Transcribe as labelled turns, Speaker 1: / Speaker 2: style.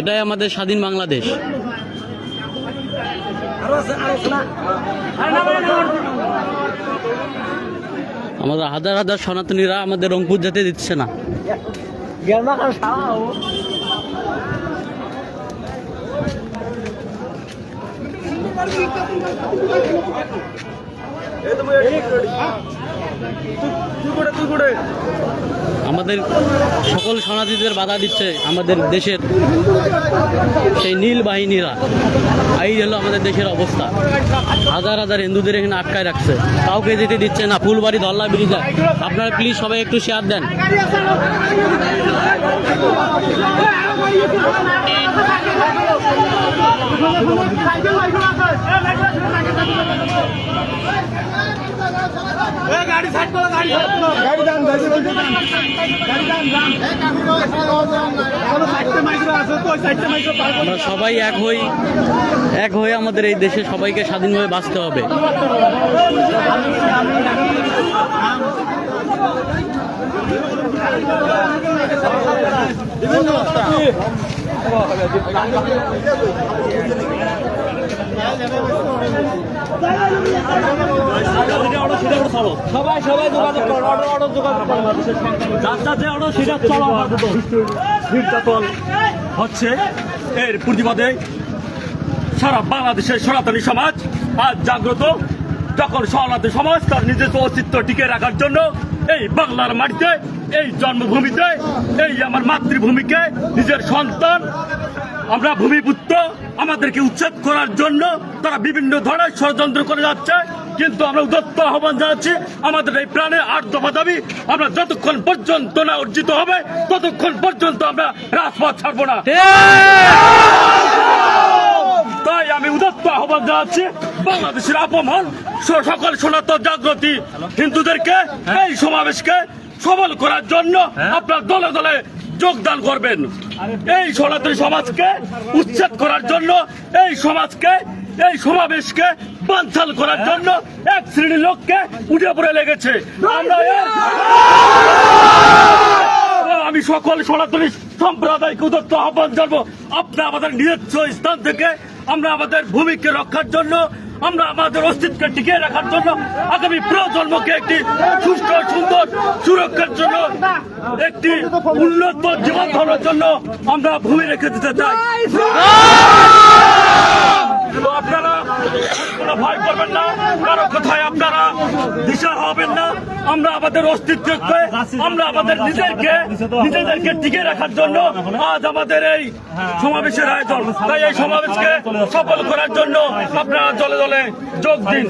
Speaker 1: এটাই আমাদের স্বাধীন বাংলাদেশ। আমাদের হাজার হাজার সনাতনীরা আমাদের রংপুর যেতে দিচ্ছে না। আমাদের সকল সনাতনীদের বাধা দিচ্ছে আমাদের দেশের সেই নীল বাহিনীরা। এই হলো আমাদের দেশের অবস্থা। হাজার হাজার হিন্দুদের এখানে আটকায় রাখছে। কাউকে যেতে দিচ্ছে না। ফুলবাড়ি ধল্লা ব্রিজে। আপনারা প্লিজ সবাই একটু শেয়ার দেন। আমরা সবাই এক হই এক হয়ে আমাদের এই দেশে সবাইকে স্বাধীনভাবে বাঁচতে হবে।
Speaker 2: সবাই সবাই নির্যাতন হচ্ছে এর প্রতিবাদে সারা বাংলাদেশের সনাতনী সমাজ আজ জাগ্রত। যখন সনাতনী সমাজ তার নিজস্ব অস্তিত্ব টিকে রাখার জন্য এই বাংলার মাটিতে এই জন্মভূমিতে এই আমার মাতৃভূমিকে নিজের সন্তান আমরা ভূমিপুত্র আমাদেরকে উচ্ছেদ করার জন্য তারা বিভিন্ন ধরনের ষড়যন্ত্র করে যাচ্ছে। কিন্তু আমরা উদত্ত আহ্বান জানাচ্ছি আমাদের এই প্রাণে আট দফা দাবি আমরা যতক্ষণ পর্যন্ত না অর্জিত হবে ততক্ষণ পর্যন্ত আমরা রাজপথ ছাড়বো না। তাই আমি উদত্ত আহ্বান জানাচ্ছি বাংলাদেশের আপমন স- সকল সনাতন জাগ্রতি হিন্দুদেরকে এই সমাবেশকে সবল করার জন্য আপনার দলে দলে যোগদান করবেন। এই সনাতনী সমাজকে উচ্ছেদ করার জন্য এই সমাজকে এই সমাবেশকে বানচাল করার জন্য এক শ্রেণির লোককে উঠে পড়ে লেগেছে। আমরা আমি সকল সনাতনী সম্প্রদায়কে উদত্ত আহ্বান জানব। আপনি আমাদের নিজস্ব স্থান থেকে আমরা আমাদের ভূমিকে রক্ষার জন্য আমরা আমাদের অস্তিত্বকে টিকিয়ে রাখার জন্য আগামী প্রজন্মকে একটি সুস্থ, সুন্দর, সুরক্ষার জন্য একটি উন্নত জীবন ধরার জন্য আমরা ভূমি রেখে দিতে চাই। আপনারা কোনো ভয় করবেন না, কারও কোথায় আপনারা দিশা হবেন না। আমরা আমাদের অস্তিত্বকে আমরা আমাদের নিজেদেরকে নিজেদেরকে টিকে রাখার জন্য আজ আমাদের এই সমাবেশের আয়োজন তাই এই সমাবেশকে সফল করার জন্য আপনারা দলে দলে যোগ দিন